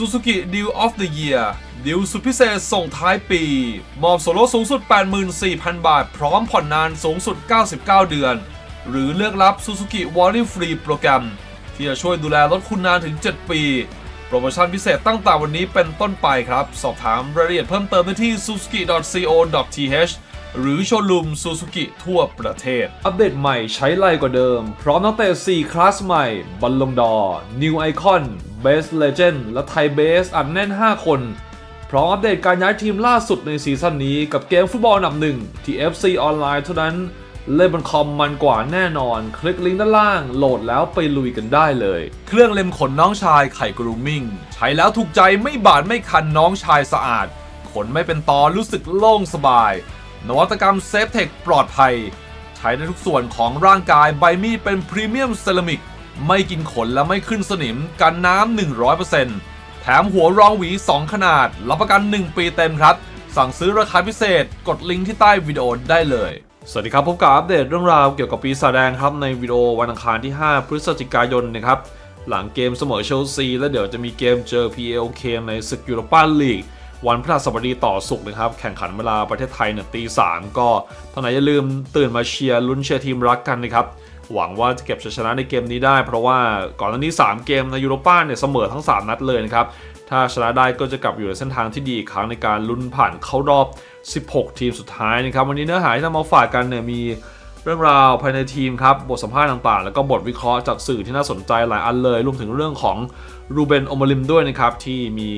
Suzuki Deal of the Year ดิวสุดพิเศษส่งท้ายปี มอบส่วนลดสูงสุด 84,000 บาท พร้อมผ่อนนานสูงสุด 99 เดือน หรือเลือกรับ Suzuki w a r r y Free โปรแกรม ที่จะช่วยดูแลรถคุณนานถึง 7 ปี โปรโมชั่นพิเศษตั้งแต่วันนี้เป็นต้นไปครับ สอบถามรายละเอียดเพิ่มเติมได้ที่ suzuki.co.th หรือโชว์รูม Suzuki ทั่วประเทศ อัปเดตใหม่ใช้ไล่กว่าเดิม พร้อมนักเตะ4คลาสใหม่บอลลงดอ นิวไอคอน New Icon Best Legend และไทยเบสอัดแน่น 5 คน พร้อมอัปเดตการย้ายทีมล่าสุดในซีซั่นนี้กับเกมฟุตบอลนับหนึ่งที่ FC ออนไลน์เท่านั้น เล่นบนคอมมันกว่าแน่นอน คลิกลิงก์ด้านล่าง โหลดแล้วไปลุยกันได้เลย เครื่องเล็มขนน้องชายไข่กรูมมิ่งใช้แล้วถูกใจไม่บาดไม่คันน้องชายสะอาด ขนไม่เป็นตอรู้สึกโล่งสบาย นวัตกรรมเซฟเทคปลอดภัย ใช้ได้ทุกส่วนของร่างกายใบมีดเป็นพรีเมียมเซรามิก ไม่กินขนและไม่ขึ้นสนิม กันน้ำ100%แถมหัวรองหวี 2 ขนาด รับประกัน 1 ปีเต็มครับ สั่งซื้อราคาพิเศษ กดลิงก์ที่ใต้วิดีโอได้เลย สวัสดีครับพบกับอัปเดตเรื่องราวเกี่ยวกับปีศาจแดงครับ ในวิดีโอวันอังคารที่ 5 พฤศจิกายนนะครับ หลังเกมเสมอเชลซี แล้วเดี๋ยวจะมีเกมเจอ PLK ในศึกยูโรปาลีกวันพฤหัสบดีต่อสุกนะครับ แข่งขันเวลาประเทศไทยเนี่ยตีสามก็ท่านไหนอย่าลืมตื่นมาเชียร์ลุ้นเชียร์ทีมรักกันนะครับ หวังว่าจะเก็บชัยชนะในเกมนี้ได้ เพราะว่าก่อนหน้านี้ 3 เกมในยูโรป้าเนี่ยเสมอทั้ง 3 นัดเลยนะครับ ถ้าชนะได้ก็จะกลับอยู่ในเส้นทางที่ดีอีกครั้งในการลุ้นผ่านเข้ารอบ 16 ทีมสุดท้ายนะครับ วันนี้เนื้อหาที่นำมาฝากกันเนี่ยมีเรื่องราวภายในทีมครับ บทสัมภาษณ์ต่างๆ แล้วก็บทวิเคราะห์จากสื่อที่น่าสนใจหลายอันเลย รวมถึงเรื่องของรูเบนโอมาริมด้วยนะครับที่มี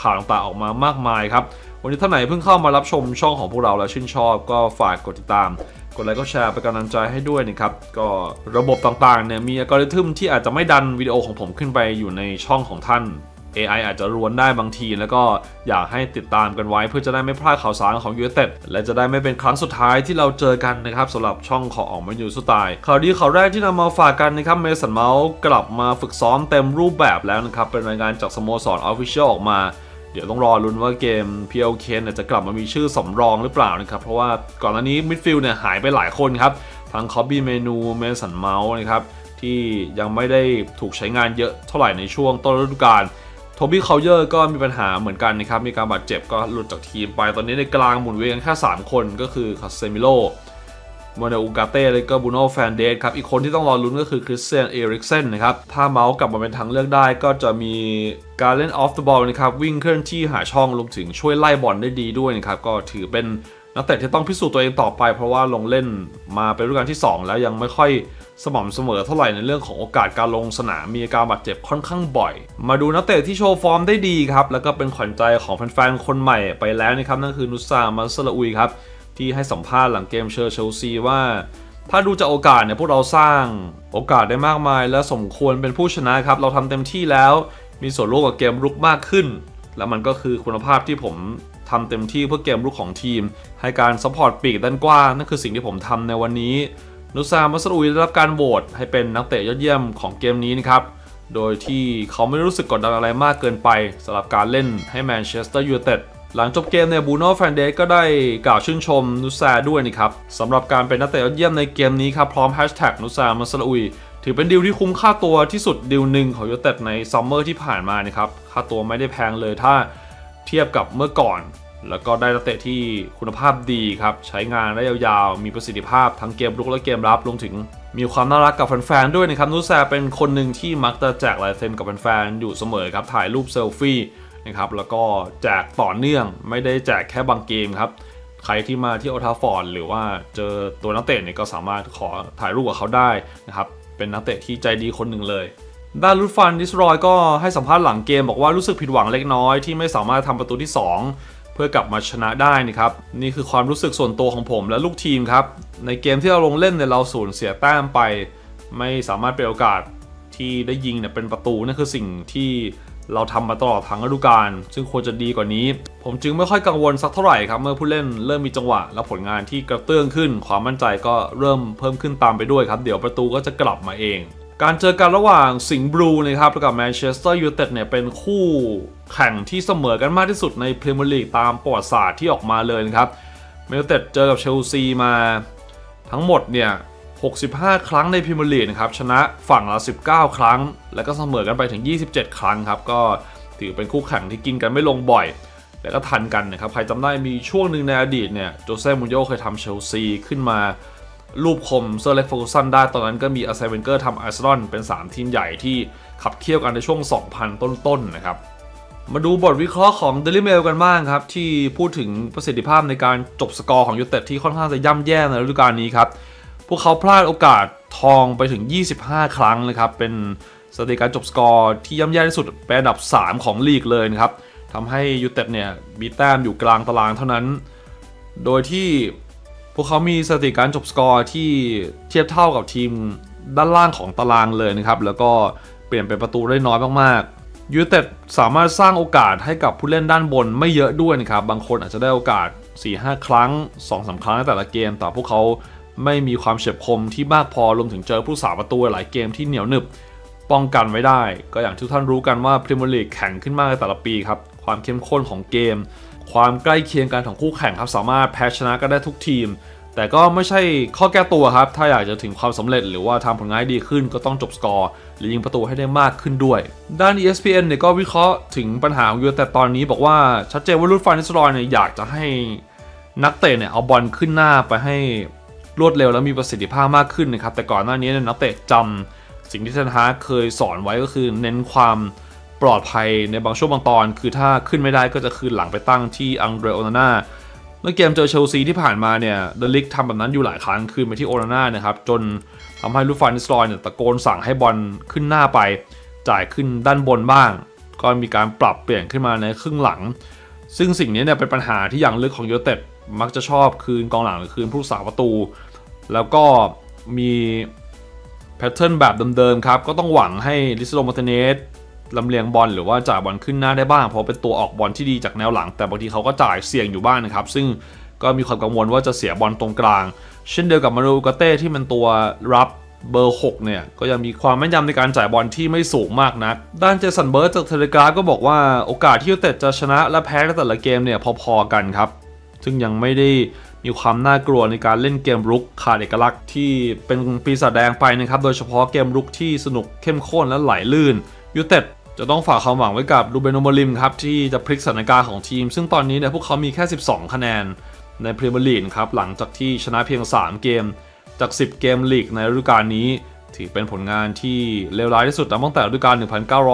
ข่าวต่างๆออกมามากมายครับ วันนี้ท่านไหนเพิ่งเข้ามารับชมช่องของพวกเราแล้วชื่นชอบ ก็ฝากกดติดตาม กดไลค์ก็แชร์เป็นกำลังใจให้ด้วยนะครับ ก็ระบบต่างๆเนี่ยมีอัลกอริทึมที่อาจจะไม่ดันวิดีโอของผมขึ้นไปอยู่ในช่องของท่าน AI อาจจะรวนได้บางที แล้วก็อยากให้ติดตามกันไว้เพื่อจะได้ไม่พลาดข่าวสารของยูเ i เต็ดและจะได้ไม่เป็นครั้งสุดท้ายที่เราเจอกันนะครับสำหรับช่องของออกมาอยู่สุดตายข่าวดีข่าวแรกที่นำมาฝากกันนะครับเมสันเมาส์กลับมาฝึกซ้อมเต็มรูปแบบแล้วนะครับเป็นรายงานจากสโมสรออฟฟิเชียลออกมา เดี๋ยวต้องรอลุ้นว่าเกม PLK เนี่ยจะกลับมามีชื่อสำรองหรือเปล่านะครับ เพราะว่าก่อนหน้านี้มิดฟิลด์เนี่ยหายไปหลายคนครับ ทั้งคอบบี้เมนูเมสันเมาส์นะครับ ที่ยังไม่ได้ถูกใช้งานเยอะเท่าไหร่ในช่วงต้นฤดูกาลโทบี้เคาเยอร์ก็มีปัญหาเหมือนกันนะครับ มีการบาดเจ็บก็หลุดจากทีมไป ตอนนี้ในกลางหมุนเวียนแค่ 3 คนก็คือคาเซมิโล โมเนอูกาเต้และก็บูโน่แฟนเดสครับ อีกคนที่ต้องรอลุ้นก็คือคริสเตียนเอริกเซนนะครับ ถ้าเมาส์กลับมาเป็นทางเลือกได้ก็จะมีการเล่นออฟ t ์ e บอลนะครับ วิ่งเคลื่อนที่หาช่องรวมถึงช่วยไล่บอลได้ดีด้วยนะครับ ก็ถือเป็นนักเตะที่ต้องพิสูจน์ตัวเองต่อไป เพราะว่าลงเล่นมาเป็นฤดูกาลที่ 2 แล้วยังไม่ค่อยสม่ำเสมอเท่าไหร่ในเรื่องของโอกาสการลงสนามมีอาการบาดเจ็บค่อนข้างบ่อย มาดูนักเตะที่โชว์ฟอร์มได้ดีครับ แล้วก็เป็นขวัญใจของแฟนๆคนใหม่ไปแล้วนะครับนั่นคือนุสซามัสลาอุยครับ ที่ให้สัมภาษณ์หลังเกมเชอร์เชลซีว่า ถ้าดูจากโอกาสเนี่ยพวกเราสร้างโอกาสได้มากมาย และสมควรเป็นผู้ชนะครับ เราทำเต็มที่แล้ว มีส่วนร่วมกับเกมรุกมากขึ้น และมันก็คือคุณภาพที่ผมทำเต็มที่เพื่อเกมรุกของทีม ให้การซัพพอร์ตปีกด้านกว้างนั่นคือสิ่งที่ผมทำในวันนี้นุซามัสรุยได้รับการโหวตให้เป็นนักเตะยอดเยี่ยมของเกมนี้นะครับโดยที่เขาไม่รู้สึกกดดันอะไรมากเกินไปสำหรับการเล่นให้แมนเชสเตอร์ยูไนเต็ด หลังจบเกมเนี่ยบูโน่แฟนเดสก็ได้กล่าวชื่นชมนุซาด้วยนะครับสำหรับการเป็นนักเตะยอดเยี่ยมในเกมนี้ครับ พร้อมแฮชแท็กนุซามัสลาอุย ถือเป็นดีลที่คุ้มค่าตัวที่สุดดีลหนึ่งของยูเต็ดในซัมเมอร์ที่ผ่านมานะครับ ค่าตัวไม่ได้แพงเลยถ้าเทียบกับเมื่อก่อน แล้วก็ได้นักเตะที่คุณภาพดีครับ ใช้งานได้ยาวๆ มีประสิทธิภาพทั้งเกมรุกและเกมรับรวมถึง มีความน่ารักกับแฟนๆด้วยนะครับนุซาเป็นคนหนึ่งที่มักจะแจกลายเซ็นกับแฟนๆอยู่เสมอครับถ่ายรูปเซลฟี่ นะครับแล้วก็แจกต่อเนื่องไม่ได้แจกแค่บางเกมครับ ใครที่มาที่โอทาฟอร์ดหรือว่าเจอตัวนักเตะเนี่ยก็สามารถขอถ่ายรูปกับเขาได้นะครับเป็นนักเตะที่ใจดีคนหนึ่งเลยด้านลุฟันดิสรอยก็ให้สัมภาษณ์หลังเกมบอกว่ารู้สึกผิดหวังเล็กน้อยที่ไม่สามารถทำประตูที่ 2 เพื่อกลับมาชนะได้นะครับนี่คือความรู้สึกส่วนตัวของผมและลูกทีมครับ ในเกมที่เราลงเล่นเนี่ยเราสูญเสียแต้มไป ไม่สามารถเป็นโอกาสที่ได้ยิงเนี่ยเป็นประตูนั่นคือสิ่งที่ เราทำมาตลอดทั้งฤดูกาลซึ่งควรจะดีกว่านี้ ผมจึงไม่ค่อยกังวลสักเท่าไหร่ครับ เมื่อผู้เล่นเริ่มมีจังหวะ และผลงานที่กระเตื้องขึ้น ความมั่นใจก็เริ่มเพิ่มขึ้นตามไปด้วยครับ เดี๋ยวประตูก็จะกลับมาเอง การเจอกันระหว่างสิงห์บลูนะครับกับแมนเชสเตอร์ยูไนเต็ดเนี่ยเป็นคู่แข่งที่เสมอกันมากที่สุดในพรีเมียร์ลีกตามประวัติศาสตร์ที่ออกมาเลยนะครับแมนยูไนเต็ดเจอกับเชลซีมา ทั้งหมดเนี่ย 65 ครั้งในพรีเมียร์ลีกนะครับชนะฝั่งละ 19 ครั้ง แล้วก็เสมอกันไปถึง 27 ครั้งครับก็ถือเป็นคู่แข่งที่กินกันไม่ลงบ่อยแต่ก็ทันกันนะครับใครจำได้มีช่วงหนึ่งในอดีตเนี่ยโจเซ่มูนโญ่เคยทำเชลซีขึ้นมารูปคมเซอร์เล็กโฟกุสันได้ตอนนั้นก็มีอาร์เซนเวนเกอร์ทำอาร์เซนอลเป็น 3 ทีมใหญ่ที่ขับเคี่ยวกันในช่วง 2000 ต้นๆนะครับมาดูบทวิเคราะห์ของ Daily Mail กันบ้างครับ ที่พูดถึงประสิทธิภาพในการจบสกอร์ของยูเต็ดที่ค่อนข้างจะย่ำแย่ในฤดูกาลนี้ครับ พวกเขาพลาดโอกาสทองไปถึง 25 ครั้งนะครับ เป็นสถิติการจบสกอร์ที่ย่ำแย่ที่สุดเป็นอันดับ 3 ของลีกเลยนะครับทำให้ยูเต็ดเนี่ยมีแต้มอยู่กลางตารางเท่านั้น โดยที่พวกเขามีสถิติการจบสกอร์ที่เทียบเท่ากับทีมด้านล่างของตารางเลยนะครับ แล้วก็เปลี่ยนเป็นประตูได้น้อยมากๆยูเต็ดสามารถสร้างโอกาสให้กับผู้เล่นด้านบนไม่เยอะด้วยนะครับ บางคนอาจจะได้โอกาส 4-5 ครั้ง 2-3 ครั้งในแต่ละเกม แต่พวกเขา ไม่มีความเฉียบคมที่มากพอรวมถึงเจอผู้สาประตูหลายเกมที่เหนียวหนึบ ป้องกันไว้ได้ ก็อย่างที่ท่านรู้กันว่าพรีเมียร์ลีกแข่งขึ้นมากในแต่ละปีครับความเข้มข้นของเกม ความใกล้เคียงกันของคู่แข่งครับสามารถแพ้ชนะกันได้ทุกทีม แต่ก็ไม่ใช่ข้อแก้ตัวครับ ถ้าอยากจะถึงความสำเร็จหรือว่าทำผลงานดีขึ้นก็ต้องจบสกอร์หรือยิงประตูให้ได้มากขึ้นด้วย ด้าน ESPN เนี่ยก็วิเคราะห์ถึงปัญหาของยูไนเต็ดตอนนี้บอกว่าชัดเจนว่าลูดฟานนิสรอยเนี่ยอยากจะให้นักเตะเนี่ยเอาบอลขึ้นหน้าไปให้ รวดเร็วและมีประสิทธิภาพมากขึ้นนะครับ แต่ก่อนหน้านี้เนี่ยนักเตะจำสิ่งที่เทนฮาเคยสอนไว้ก็คือเน้นความปลอดภัยในบางช่วงบางตอน คือถ้าขึ้นไม่ได้ก็จะคืนหลังไปตั้งที่อังเดรโอนาน่าเมื่อเกมเจอเชลซีที่ผ่านมาเนี่ยเดลิกทำแบบนั้นอยู่หลายครั้งคืนไปที่โอนาน่านะครับจนทำให้ลูฟานนิสลอยเนี่ยตะโกนสั่งให้บอลขึ้นหน้าไป จ่ายขึ้นด้านบนบ้าง ก็มีการปรับเปลี่ยนขึ้นมาในครึ่งหลัง ซึ่งสิ่งนี้เนี่ยเป็นปัญหาที่ย่างลึกของยูเต็ด มักจะชอบคืนกองหลังหรือคืนผู้รักษาประตู แล้วก็มีแพทเทิร์นแบบเดิมๆครับ ก็ต้องหวังให้ลิซโลมาเตเนสลำเลียงบอลหรือว่าจ่ายบอลขึ้นหน้าได้บ้าง เพราะเป็นตัวออกบอลที่ดีจากแนวหลัง แต่บางทีเขาก็จ่ายเสี่ยงอยู่บ้างนะครับ ซึ่งก็มีความกังวลว่าจะเสียบอลตรงกลาง เช่นเดียวกับมารูกาเต้ที่เป็นตัวรับเบอร์ 6 เนี่ย ก็ยังมีความแม่นยำในการจ่ายบอลที่ไม่สูงมากนัก ด้านเจสันเบิร์ตจากเทเลกราฟก็บอกว่าโอกาสที่ยูเต็ดจะชนะและแพ้ในแต่ละเกมเนี่ยพอๆกันครับ ซึ่งยังไม่ได้มีความน่ากลัวในการเล่นเกมรุกขาดเอกลักษณ์ที่เป็นปีศาจแดงไปนะครับ โดยเฉพาะเกมรุกที่สนุกเข้มข้นและไหลลื่นยูเต็ดจะต้องฝากความหวังไว้กับลูเบโนโมลิมครับ ที่จะพลิกสถานการณ์ของทีม ซึ่งตอนนี้เนี่ยพวกเขามีแค่ 12 คะแนนในพรีเมียร์ลีกครับ หลังจากที่ชนะเพียง 3 เกม จาก 10 เกมลีกในฤดูกาลนี้ ถือเป็นผลงานที่เลวร้ายที่สุดตั้งแต่ฤดูกาล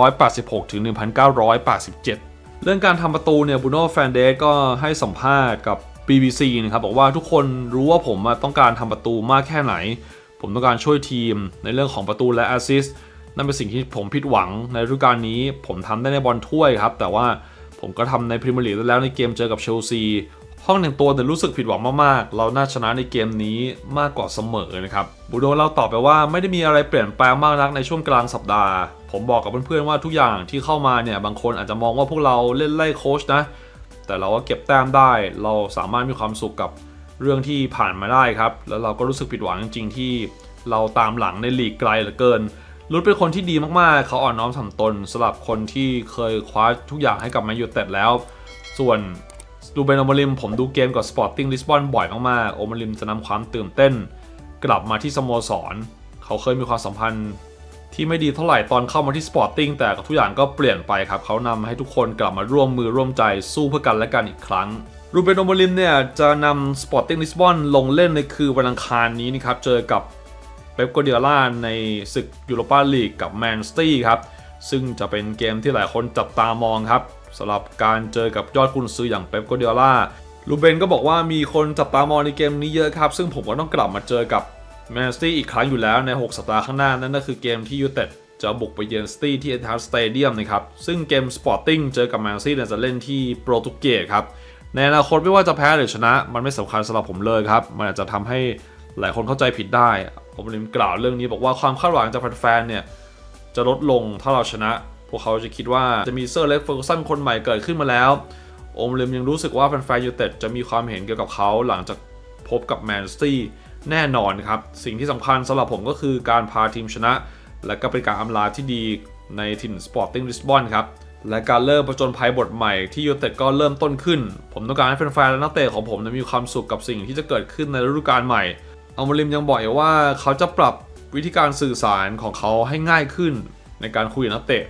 1986 ถึง 1987 เรื่องการทำประตูเนี่ยบูโน่แฟนเดสก็ให้สัมภาษณ์กับ BBC นะครับบอกว่าทุกคนรู้ว่าผมต้องการทำประตูมากแค่ไหน ผมต้องการช่วยทีมในเรื่องของประตูและแอสซิสต์นั่นเป็นสิ่งที่ผมผิดหวังในฤดูกาลนี้ ผมทำได้ในบอลถ้วยครับ แต่ว่าผมก็ทำในพรีเมียร์ลีกแล้วในเกมเจอกับเชลซี ห้องหนึ่งตัวแต่รู้สึกผิดหวังมากๆ เราน่าชนะในเกมนี้มากกว่าเสมอนะครับบูโดเล่าต่อไปว่าไม่ได้มีอะไรเปลี่ยนแปลงมากนักในช่วงกลางสัปดาห์ ผมบอกกับเพื่อนๆว่าทุกอย่างที่เข้ามาเนี่ยบางคนอาจจะมองว่าพวกเราเล่นไล่โค้ชนะ แต่เราก็เก็บแต้มได้ เราสามารถมีความสุขกับเรื่องที่ผ่านมาได้ครับ แล้วเราก็รู้สึกผิดหวังจริงๆ ที่เราตามหลังในลีกไกลเหลือเกินรุดเป็นคนที่ดีมากๆ เขาอ่อนน้อมถ่อมตนสำหรับคนที่เคยคว้าทุกอย่างให้กับแมนยูเต็ดแล้ว ส่วน ดูเบนโอมาริมผมดูเกมกับสปอร์ติ้งลิสบอนบ่อยมากๆ โอมาริมจะนำความตื่นเต้น กลับมาที่สโมสร เขาเคยมีความสัมพันธ์ที่ไม่ดีเท่าไหร่ตอนเข้ามาที่สปอร์ติ้งแต่ทุกอย่างก็เปลี่ยนไปครับเขานำให้ทุกคนกลับมาร่วมมือร่วมใจสู้เพื่อกันและกันอีกครั้งรูเบนโอมลิมเนี่ยจะนำสปอร์ติ้งลิสบอนลงเล่นในคืนวันอังคารนี้นะครับเจอกับเป๊ปโกเดียล่าในศึกยูโรปาลีกกับแมนสตี้ครับซึ่งจะเป็นเกมที่หลายคนจับตามองครับ สำหรับการเจอกับยอดกุนซืออย่างเป๊ปโกเดียล่าลูเบนก็บอกว่ามีคนจับตามองในเกมนี้เยอะครับ ซึ่งผมก็ต้องกลับมาเจอกับแมนสตี้อีกครั้งอยู่แล้วใน 6 สัปดาห์ข้างหน้า นั่นก็คือเกมที่ยูเต็ดจะบุกไปเยือนสตี้ที่เอทาร์สเตเดียมนะครับ ซึ่งเกมสปอร์ติ้งเจอกับแมนสตี้เนี่ยจะเล่นที่โปรตุเกสครับ ในอนาคตไม่ว่าจะแพ้หรือชนะ มันไม่สำคัญสำหรับผมเลยครับ มันอาจจะทำให้หลายคนเข้าใจผิดได้ ผมลิมกล่าวเรื่องนี้บอกว่าความคาดหวังจากแฟนๆเนี่ยจะลดลงถ้าเราชนะ พวกเขาจะคิดว่าจะมีเซอร์เล็กเฟอร์กูสันคนใหม่เกิดขึ้นมาแล้ว โอมเลมยังรู้สึกว่าแฟนๆยูเต็ดจะมีความเห็นเกี่ยวกับเขาหลังจากพบกับแมนสตี้แน่นอนครับ สิ่งที่สำคัญสำหรับผมก็คือการพาทีมชนะ และก็เป็นการอำลาที่ดีในถิ่นสปอร์ติ้งลิสบอนครับและการเริ่มประจนภัยบทใหม่ที่ยูเต็ดก็เริ่มต้นขึ้น ผมต้องการให้แฟนๆและนักเตะของผมมีความสุขกับสิ่งที่จะเกิดขึ้นในฤดูกาลใหม่อมริมยังบอกว่าเขาจะปรับวิธีการสื่อสารของเขาให้ง่ายขึ้นในการคุยกับนักเตะ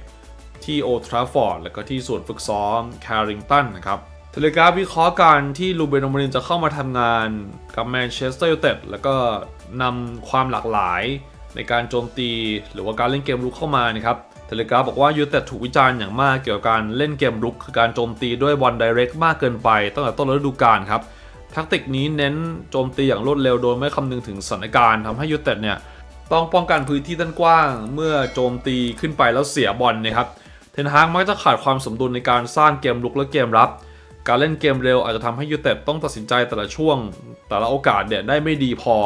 ที่โอทราฟอร์ดและก็ที่ส่วนฝึกซ้อมแคริงตันนะครับเทเลกราฟวิเคราะห์การที่ลูเบนโอมรินจะเข้ามาทำงานกับแมนเชสเตอร์ยูไนเต็ดแล้วก็นำความหลากหลายในการโจมตีหรือว่าการเล่นเกมรุกเข้ามานะครับเทเลกราฟบอกว่ายูไนเต็ดถูกวิจารณ์อย่างมากเกี่ยวกับการเล่นเกมรุก คือการโจมตีด้วยบอลไดเรกมากเกินไปตั้งแต่ต้นฤดูกาลครับทักติกนี้เน้นโจมตีอย่างรวดเร็วโดยไม่คำนึงถึงสถานการณ์ทำให้ยูไนเต็ดเนี่ยต้องป้องกันพื้นที่ด้านกว้าง เมื่อโจมตีขึ้นไปแล้วเสียบอลนะครับ เทนฮากมักจะขาดความสมดุลในการสร้างเกมลุกและเกมรับ การเล่นเกมเร็วอาจจะทำให้ยูเต็ดต้องตัดสินใจแต่ละช่วง แต่ละโอกาสเนี่ยได้ไม่ดีพอ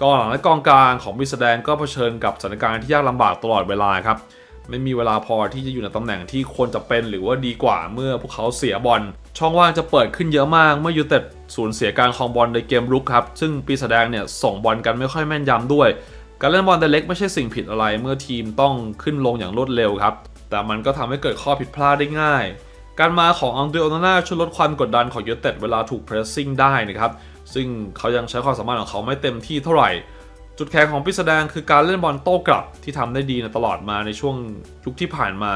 กองหลังและกองกลางของบิสแดงก็เผชิญกับสถานการณ์ที่ยากลำบากตลอดเวลาครับไม่มีเวลาพอที่จะอยู่ในตำแหน่งที่ควรจะเป็นหรือว่าดีกว่าเมื่อพวกเขาเสียบอล ช่องว่างจะเปิดขึ้นเยอะมากเมื่อยูเต็ดสูญเสียการครองบอลในเกมรุกครับ ซึ่งปีศาจแดงเนี่ยส่งบอลกันไม่ค่อยแม่นยำด้วย การเล่นบอลแต่เล็กไม่ใช่สิ่งผิดอะไรเมื่อทีมต้องขึ้นลงอย่างรวดเร็วครับ แต่มันก็ทำให้เกิดข้อผิดพลาดได้ง่าย การมาของอังเดรโอนาน่าช่วยลดความกดดันของยูเต็ดเวลาถูกเพรสซิ่งได้นะครับ ซึ่งเขายังใช้ความสามารถของเขาไม่เต็มที่เท่าไหร่ จุดแข็งของพิสดางคือการเล่นบอลโต้กลับที่ทำได้ดีในตลอดมาในช่วงยุคที่ผ่านมา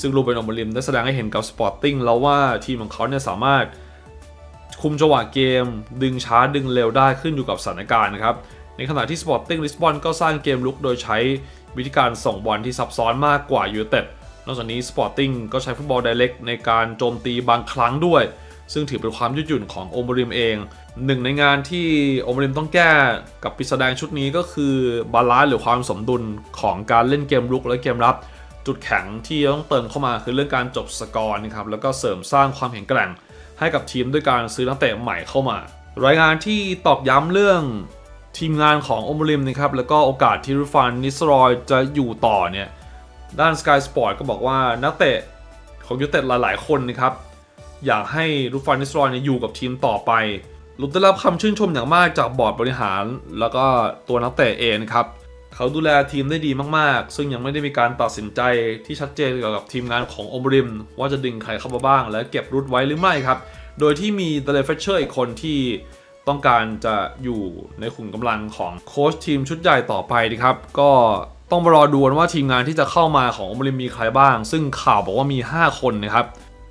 ซึ่งรูเบนอมริมได้แสดงให้เห็นกับสปอร์ติ้งแล้วว่าทีมของเขาเนี่ยสามารถคุมจังหวะเกม ดึงช้าดึงเร็วได้ขึ้นอยู่กับสถานการณ์นะครับในขณะที่สปอร์ติ้งลิสบอนก็สร้างเกมลุกโดยใช้วิธีการส่งบอลที่ซับซ้อนมากกว่ายูเต็ด นอกจากนี้สปอร์ติ้งก็ใช้ฟุตบอลไดเรกในการโจมตีบางครั้งด้วย ซึ่งถือเป็นความยืดหยุ่นของโอมริมเอง หนึ่งในงานที่โอมริมต้องแก้กับปีศาจแดงชุดนี้ก็คือบาลานซ์หรือความสมดุลของการเล่นเกมรุกและเกมรับจุดแข็งที่ต้องเติมเข้ามาคือเรื่องการจบสกอร์นะครับแล้วก็เสริมสร้างความแข็งแกร่ง ให้กับทีมด้วยการซื้อนักเตะใหม่เข้ามา รายงานที่ตอกย้ำเรื่องทีมงานของโอมริมนะครับแล้วก็โอกาสที่รูฟานนิสรอยจะอยู่ต่อเนี่ย ด้าน Sky Sport ก็บอกว่านักเตะของยูเต็ดหลาย ๆ คนนะครับ อยากให้รูฟานิสรอยอยู่กับทีมต่อไปลุดได้รับคำชื่นชมอย่างมากจากบอร์ดบริหาร แล้วก็ตัวนักเตะเองครับเขาดูแลทีมได้ดีมาก ๆ ซึ่งยังไม่ได้มีการตัดสินใจที่ชัดเจนเกี่ยวกับทีมงานของอมริม ว่าจะดึงใครเข้ามาบ้าง และเก็บรุดไว้หรือไม่ครับ โดยที่มีเดลเฟเชอร์อีกคนที่ต้องการจะอยู่ในขุมกำลังของโค้ชทีมชุดใหญ่ต่อไปนะครับ ก็ ต้องมารอดูกันว่าทีมงานที่จะเข้ามาของอมริมมีใครบ้าง ซึ่งข่าวบอกว่ามี 5 คนนะครับ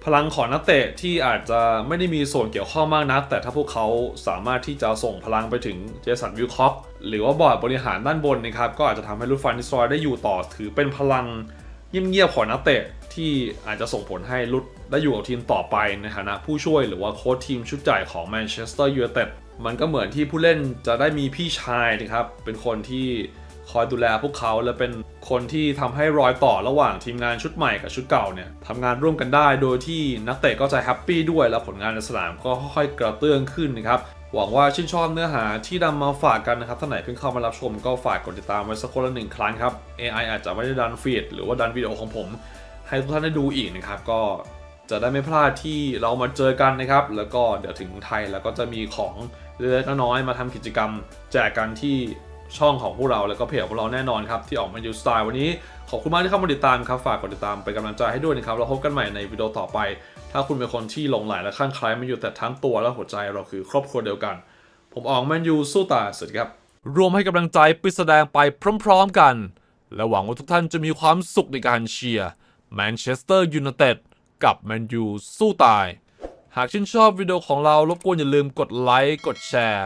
พลังของนักเตะที่อาจจะไม่ได้มีส่วนเกี่ยวข้องมากนัก แต่ถ้าพวกเขาสามารถที่จะส่งพลังไปถึงเจสันวิลคอกหรือว่าบอร์ดบริหารด้านบนนะครับก็อาจจะทำให้ลูฟานนิสรอยได้อยู่ต่อ ถือเป็นพลังเงียบๆของนักเตะที่อาจจะส่งผลให้ลุดได้อยู่กับทีมต่อไปในฐานะผู้ช่วยหรือว่าโค้ชทีมชุดใหญ่ของแมนเชสเตอร์ยูไนเต็ดมันก็เหมือนที่ผู้เล่นจะได้มีพี่ชายนะครับเป็นคนที่ คอยดูแลพวกเขาและเป็นคนที่ทำให้รอยต่อระหว่างทีมงานชุดใหม่กับชุดเก่าเนี่ยทำงานร่วมกันได้โดยที่นักเตะก็จะแฮปปี้ด้วยและผลงานในสนามก็ค่อยๆกระเตื้องขึ้นนะครับหวังว่าชื่นชอบเนื้อหาที่นำมาฝากกันนะครับท่านไหนเพิ่งเข้ามารับชมก็ฝากกดติดตามไว้สักคนละหนึ่งครั้งครับ AI อาจจะไม่ได้ดันฟีดหรือว่าดันวิดีโอของผม ให้ทุกท่านได้ดูอีกนะครับก็จะได้ไม่พลาดที่เรามาเจอกันนะครับ แล้วก็เดี๋ยวถึงไทยแล้วก็จะมีของเล็กๆน้อยๆมาทำกิจกรรม แจกกันที่ ช่องของพวกเราแล้วก็เพจของพวกเราแน่นอนครับ ที่ออกมาอยู่สไตล์วันนี้ ขอบคุณมากที่เข้ามาติดตามครับ ฝากกดติดตามเป็นกำลังใจให้ด้วยนะครับเราพบกันใหม่ในวิดีโอต่อไป ถ้าคุณเป็นคนที่หลงใหลและข้างใคล้ายมาอยู่แต่ทั้งตัวและหัวใจเราคือครอบครัวเดียวกัน ผมอองแมนยูสู้ตายสวัสดีครับรวมให้กำลังใจปิดแสดงไปพร้อม ๆกัน และหวังว่าทุกท่านจะมีความสุขในการเชียร์แมนเชสเตอร์ยูไนเต็ดกับแมนยูสู้ตาย หากชื่นชอบวิดีโอของเรารบกวนอย่าลืมกดไลค์กดแชร์